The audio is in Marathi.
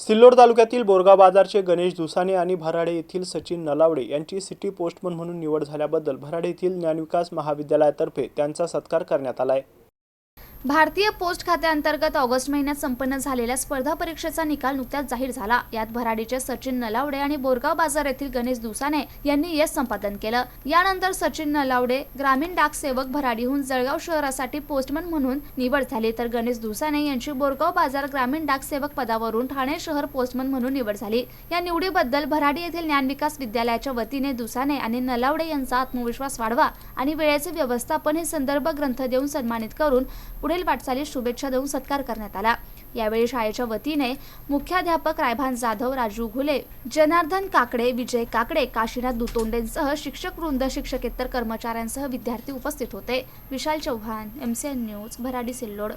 सिल्लोड तालुक्यातील बोरगाव बाजारचे गणेश दुसाने आणि भराडे येथील सचिन नलावडे यांची सिटी पोस्टमन म्हणून निवड झाल्याबद्दल भराडे येथील ज्ञानविकास महाविद्यालयातर्फे त्यांचा सत्कार करण्यात आला आहे. भारतीय पोस्ट खात्याअंतर्गत ऑगस्ट महिन्यात संपन्न झालेल्या स्पर्धा परीक्षेचा निकाल नुकत्याच जाहीर झाला. यात भराडीचे सचिन नलावडे आणि बोरगाव बाजार येथील गणेश दुसाने यांनी यश संपादन केलं. यानंतर सचिन नलावडे ग्रामीण डाक सेवक भराडीहून जळगाव शहरासाठी पोस्टमन म्हणून निवड झाली. तर गणेश दुसाने यांची बोरगाव बाजार ग्रामीण डाक सेवक पदावरून ठाणे शहर पोस्टमन म्हणून निवड झाली. या निवडीबद्दल भराडी येथील ज्ञानविकास विद्यालयाच्या वतीने दुसाने आणि नलावडे यांचा आत्मविश्वास वाढवा आणि वेळेचे व्यवस्थापन हे संदर्भ ग्रंथ देऊन सन्मानित करून पुढे पुढील वाटचालीस शुभेच्छा देऊन सत्कार करण्यात आला. यावेळी शाळेच्या वतीने मुख्याध्यापक रायभान जाधव राजू घुले जनार्दन काकडे विजय काकडे काशीनाथ दुतोंडेंसह शिक्षक वृंद शिक्षकेतर कर्मचाऱ्यांसह विद्यार्थी उपस्थित होते. Vishal Chavan MCN news Bharadi Sillod.